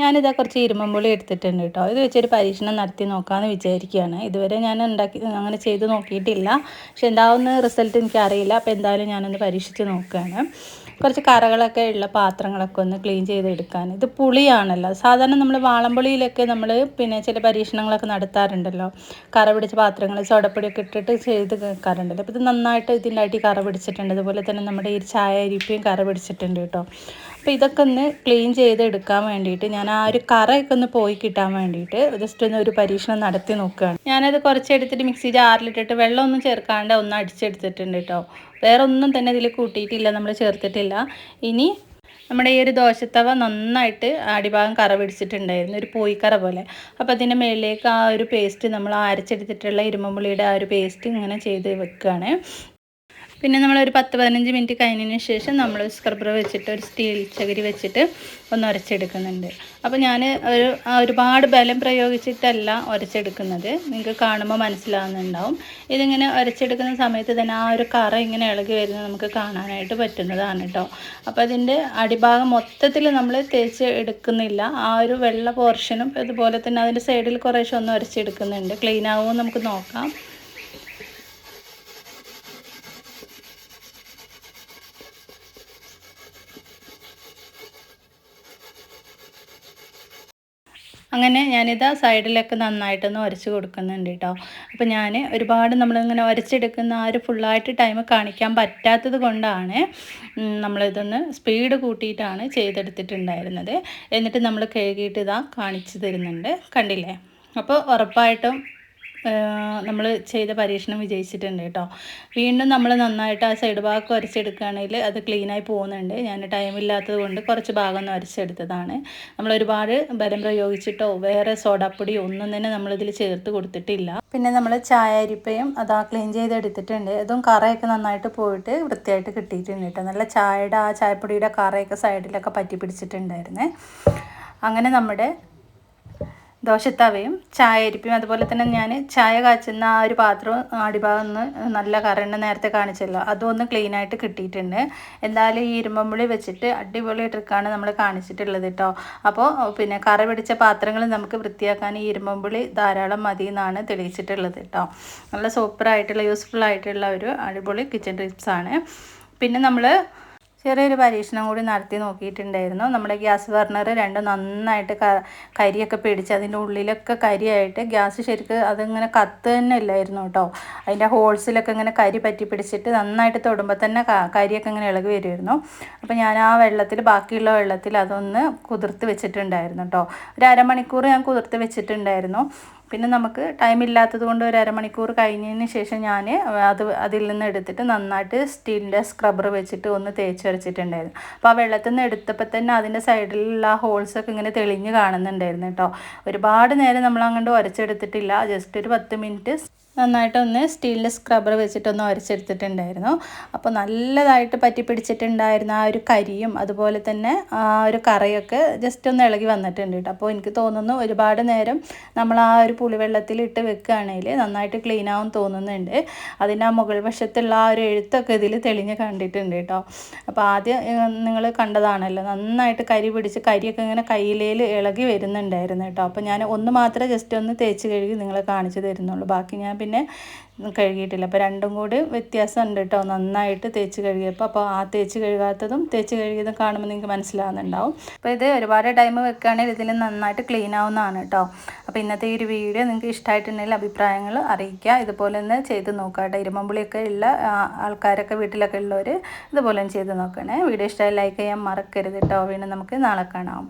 ഞാനിതാ കുറച്ച് ഇരുമ്പുളി എടുത്തിട്ടുണ്ട് കേട്ടോ. ഇത് വെച്ചൊരു പരീക്ഷണം നടത്തി നോക്കാമെന്ന് വിചാരിക്കുകയാണ് ഇതുവരെ ഞാൻ ഉണ്ടാക്കി അങ്ങനെ ചെയ്ത് നോക്കിയിട്ടില്ല. പക്ഷെ എന്താവുന്ന റിസൾട്ട് എനിക്കറിയില്ല. അപ്പോൾ എന്തായാലും ഞാനൊന്ന് പരീക്ഷിച്ച് നോക്കുകയാണ്. കുറച്ച് കറകളൊക്കെ ഉള്ള പാത്രങ്ങളൊക്കെ ഒന്ന് ക്ലീൻ ചെയ്തെടുക്കാൻ. ഇത് പുളിയാണല്ലോ. സാധാരണ നമ്മൾ വാളംപുളിയിലൊക്കെ നമ്മൾ പിന്നെ ചില പരീക്ഷണങ്ങളൊക്കെ നടത്താറുണ്ടല്ലോ. കറ പിടിച്ച പാത്രങ്ങൾ സോഡപ്പൊടിയൊക്കെ ഇട്ടിട്ട് ചെയ്ത് വെക്കാറുണ്ടല്ലോ. അപ്പോൾ ഇത് നന്നായിട്ട് ഇതിന്റെ അടി കറ പിടിച്ചിട്ടുണ്ട്. അതുപോലെ തന്നെ നമ്മുടെ ഈ ചായ അരിപ്പയും കറ പിടിച്ചിട്ടുണ്ട് കേട്ടോ. അപ്പോൾ ഇതൊക്കെ ഒന്ന് ക്ലീൻ ചെയ്തെടുക്കാൻ വേണ്ടിയിട്ട് ഞാൻ ആ ഒരു കറയൊക്കെ ഒന്ന് പോയി കിട്ടാൻ വേണ്ടിയിട്ട് ജസ്റ്റ് ഒന്ന് ഒരു പരീക്ഷണം നടത്തി നോക്കുകയാണ്. ഞാനത് കുറച്ചെടുത്തിട്ട് മിക്സി ജാറിലിട്ടിട്ട് വെള്ളമൊന്നും ചേർക്കാണ്ട് ഒന്ന് അടിച്ചെടുത്തിട്ടുണ്ട് കേട്ടോ വേറെ ഒന്നും തന്നെ ഇതിൽ കൂട്ടിയിട്ടില്ല നമ്മൾ ചേർത്തിട്ടില്ല. ഇനി നമ്മുടെ ഈ ഒരു ദോശത്തവ നന്നായിട്ട് അടിഭാഗം കറ പിടിച്ചിട്ടുണ്ടായിരുന്നു ഒരു പോയിക്കറ പോലെ. അപ്പോൾ അതിന്റെ മേളിലേക്ക് ആ ഒരു പേസ്റ്റ് നമ്മൾ അരച്ചെടുത്തിട്ടുള്ള ഇരുമ്പുള്ളിയുടെ ആ ഒരു പേസ്റ്റ് ഇങ്ങനെ ചെയ്ത് വെക്കുകയാണ്. പിന്നെ നമ്മൾ ഒരു പത്ത് പതിനഞ്ച് മിനിറ്റ് കഴിഞ്ഞതിന് ശേഷം നമ്മൾ സ്ക്രബ്ബർ വെച്ചിട്ട് ഒരു സ്റ്റീൽ ചകിരി വെച്ചിട്ട് ഒന്ന് ഉരച്ചെടുക്കുന്നുണ്ട്. അപ്പോൾ ഞാൻ ഒരു ഒരുപാട് ബലം പ്രയോഗിച്ചിട്ടല്ല ഉരച്ചെടുക്കുന്നത്. നിങ്ങൾക്ക് കാണുമ്പോൾ മനസ്സിലാവുന്നുണ്ടാവും. ഇതിങ്ങനെ ഉരച്ചെടുക്കുന്ന സമയത്ത് തന്നെ ആ ഒരു കറ ഇങ്ങനെ ഇളകി വരുന്നത് നമുക്ക് കാണാനായിട്ട് പറ്റുന്നതാണ് കേട്ടോ അപ്പോൾ അതിന്റെ അടിഭാഗം മൊത്തത്തിൽ നമ്മൾ തേച്ച് എടുക്കുന്നില്ല. ആ ഒരു വെള്ള പോർഷനും അതുപോലെ തന്നെ അതിന്റെ സൈഡിൽ കുറേശ്ശെ ഒന്ന് ഉരച്ചെടുക്കുന്നുണ്ട്. ക്ലീൻ ആവുമോ നമുക്ക് നോക്കാം. അങ്ങനെ ഞാനിത് സൈഡിലൊക്കെ നന്നായിട്ടൊന്ന് ഉരച്ച് കൊടുക്കുന്നുണ്ട് കേട്ടോ അപ്പോൾ ഞാൻ ഒരുപാട് നമ്മളിങ്ങനെ ഉരച്ചെടുക്കുന്ന ആ ഒരു ഫുള്ളായിട്ട് ടൈം കാണിക്കാൻ പറ്റാത്തത് കൊണ്ടാണ് നമ്മളിതൊന്ന് സ്പീഡ് കൂട്ടിയിട്ടാണ് ചെയ്തെടുത്തിട്ടുണ്ടായിരുന്നത്. എന്നിട്ട് നമ്മൾ കഴുകിയിട്ട് ഇതാ കാണിച്ചു തരുന്നുണ്ട്. കണ്ടില്ലേ? അപ്പോൾ ഉറപ്പായിട്ടും നമ്മൾ ചെയ്ത പരീക്ഷണം വിജയിച്ചിട്ടുണ്ട് കേട്ടോ. വീണ്ടും നമ്മൾ നന്നായിട്ട് ആ സൈഡ് ഭാഗം വരച്ചെടുക്കുകയാണെങ്കിൽ അത് ക്ലീനായി പോകുന്നുണ്ട്. ഞാൻ ടൈം ഇല്ലാത്തത് കൊണ്ട് കുറച്ച് ഭാഗം ഒന്ന് വരച്ചെടുത്തതാണ്. നമ്മൾ ഒരുപാട് ബലം പ്രയോഗിച്ചിട്ടോ വേറെ സോഡാപ്പൊടിയോ ഒന്നും തന്നെ നമ്മളിതിൽ ചേർത്ത് കൊടുത്തിട്ടില്ല. പിന്നെ നമ്മൾ ചായ അരിപ്പയും അത് ആ ക്ലീൻ ചെയ്തെടുത്തിട്ടുണ്ട്. അതും കറയൊക്കെ നന്നായിട്ട് പോയിട്ട് വൃത്തിയായിട്ട് കിട്ടിയിട്ടുണ്ട് കേട്ടോ. നല്ല ചായയുടെ ആ ചായപ്പൊടിയുടെ കറയൊക്കെ സൈഡിലൊക്കെ പറ്റി പിടിച്ചിട്ടുണ്ടായിരുന്നേ. അങ്ങനെ നമ്മുടെ ദോശത്തവയും ചായ അരിപ്പയും അതുപോലെ തന്നെ ഞാൻ ചായ കാച്ചുന്ന ആ ഒരു പാത്രം അടിഭാഗം ഒന്ന് നല്ല കറണ്ട് നേരത്തെ കാണിച്ചല്ലോ. അതും ഒന്ന് ക്ലീൻ ആയിട്ട് കിട്ടിയിട്ടുണ്ട്. എന്തായാലും ഈ ഇരുമ്പമ്പുളി വെച്ചിട്ട് അടിപൊളി ട്രിക്കാണ് നമ്മൾ കാണിച്ചിട്ടുള്ളത് കേട്ടോ അപ്പോൾ പിന്നെ കറ പിടിച്ച പാത്രങ്ങൾ നമുക്ക് വൃത്തിയാക്കാൻ ഈ ഇരുമ്പമ്പുളി ധാരാളം മതി എന്നാണ് തെളിയിച്ചിട്ടുള്ളത് കേട്ടോ നല്ല സൂപ്പറായിട്ടുള്ള യൂസ്ഫുൾ ആയിട്ടുള്ള ഒരു അടിപൊളി കിച്ചൺ ടിപ്സാണ് പിന്നെ നമ്മൾ ചെറിയൊരു പരീക്ഷണം കൂടി നടത്തി നോക്കിയിട്ടുണ്ടായിരുന്നു. നമ്മുടെ ഗ്യാസ് ബർണർ രണ്ട് നന്നായിട്ട് കരിയൊക്കെ പിടിച്ച് അതിന്റെ ഉള്ളിലൊക്കെ കരിയായിട്ട് ഗ്യാസ് ശരിക്ക് അതിങ്ങനെ കത്ത് തന്നെ ഇല്ലായിരുന്നു കേട്ടോ. അതിന്റെ ഹോൾസിലൊക്കെ ഇങ്ങനെ കരി പറ്റി പിടിച്ചിട്ട് നന്നായിട്ട് തൊടുമ്പോൾ തന്നെ കരിയൊക്കെ ഇങ്ങനെ ഇളകി വരുമായിരുന്നു. അപ്പോൾ ഞാൻ ആ വെള്ളത്തിൽ ബാക്കിയുള്ള വെള്ളത്തിൽ അതൊന്ന് കുതിർത്ത് വെച്ചിട്ടുണ്ടായിരുന്നു കേട്ടോ. ഒരു അരമണിക്കൂർ ഞാൻ കുതിർത്ത് വെച്ചിട്ടുണ്ടായിരുന്നു. പിന്നെ നമുക്ക് ടൈം ഇല്ലാത്തത് കൊണ്ട് ഒരു അരമണിക്കൂർ കഴിഞ്ഞതിന് ശേഷം ഞാൻ അത് അതിൽ നിന്ന് എടുത്തിട്ട് നന്നായിട്ട് സ്റ്റീലിന്റെ സ്ക്രബ്ബർ വെച്ചിട്ട് ഒന്ന് തേച്ച് വരച്ചിട്ടുണ്ടായിരുന്നു അപ്പോൾ ആ വെള്ളത്തിൽ നിന്ന് എടുത്തപ്പോൾ തന്നെ അതിന്റെ സൈഡിലുള്ള ഹോൾസൊക്കെ ഇങ്ങനെ തെളിഞ്ഞ് കാണുന്നുണ്ടായിരുന്നു കേട്ടോ. ഒരുപാട് നേരം നമ്മൾ അങ്ങോട്ട് ഉരച്ചെടുത്തിട്ടില്ല ജസ്റ്റ് ഒരു പത്ത് മിനിറ്റ് നന്നായിട്ടൊന്ന് സ്റ്റീലിന്റെ സ്ക്രബ്ബർ വെച്ചിട്ടൊന്ന് ഉരച്ചെടുത്തിട്ടുണ്ടായിരുന്നു അപ്പോൾ നല്ലതായിട്ട് പറ്റി പിടിച്ചിട്ടുണ്ടായിരുന്ന ആ ഒരു കരിയും അതുപോലെ തന്നെ ആ ഒരു കറയൊക്കെ ജസ്റ്റ് ഒന്ന് ഇളകി വന്നിട്ടുണ്ട് കേട്ടോ അപ്പോൾ എനിക്ക് തോന്നുന്നു ഒരുപാട് നേരം നമ്മൾ ആ ഒരു പുളിവെള്ളത്തിൽ ഇട്ട് വെക്കുകയാണെങ്കിൽ നന്നായിട്ട് ക്ലീൻ ആവും തോന്നുന്നുണ്ട്. അതിന്റെ ആ മുകൾ വശത്തുള്ള ആ ഒരു എഴുത്തൊക്കെ ഇതിൽ തെളിഞ്ഞ് കണ്ടിട്ടുണ്ട് കേട്ടോ അപ്പോൾ ആദ്യം നിങ്ങൾ കണ്ടതാണല്ലോ. നന്നായിട്ട് കരി പിടിച്ച് കരിയൊക്കെ ഇങ്ങനെ കയ്യിലേൽ ഇളകി വരുന്നുണ്ടായിരുന്നു കേട്ടോ അപ്പോൾ ഞാൻ ഒന്ന് മാത്രമേ ജസ്റ്റ് ഒന്ന് തേച്ച് കഴുകി നിങ്ങളെ കാണിച്ചു തരുന്നുള്ളൂ. ബാക്കി ഞാൻ പിന്നെ കഴുകിയിട്ടില്ല. അപ്പോൾ രണ്ടും കൂടി വ്യത്യാസമുണ്ട് കേട്ടോ നന്നായിട്ട് തേച്ച് കഴുകിയപ്പോൾ അപ്പോൾ ആ തേച്ച് കഴുകാത്തതും തേച്ച് കഴുകിയതും കാണുമ്പോൾ നിങ്ങൾക്ക് മനസ്സിലാവുന്നുണ്ടാവും. അപ്പോൾ ഇത് ഒരുപാട് ടൈം വെക്കുകയാണെങ്കിൽ ഇതിൽ നന്നായിട്ട് ക്ലീൻ ആവുന്നതാണ് കേട്ടോ അപ്പോൾ ഇന്നത്തെ ഈ ഒരു വീഡിയോ നിങ്ങൾക്ക് ഇഷ്ടമായിട്ടുണ്ടെങ്കിൽ അഭിപ്രായങ്ങൾ അറിയിക്കുക. ഇതുപോലെ തന്നെ ചെയ്ത് നോക്കുക കേട്ടോ ഇരുമ്പുളിയൊക്കെ ഉള്ള ആൾക്കാരൊക്കെ വീട്ടിലൊക്കെ ഉള്ളവർ ഇതുപോലെ ചെയ്ത് നോക്കണേ. വീഡിയോ ഇഷ്ടമായി ലൈക്ക് ചെയ്യാൻ മറക്കരുത് കേട്ടോ വീണ്ടും നമുക്ക് നാളെ കാണാം.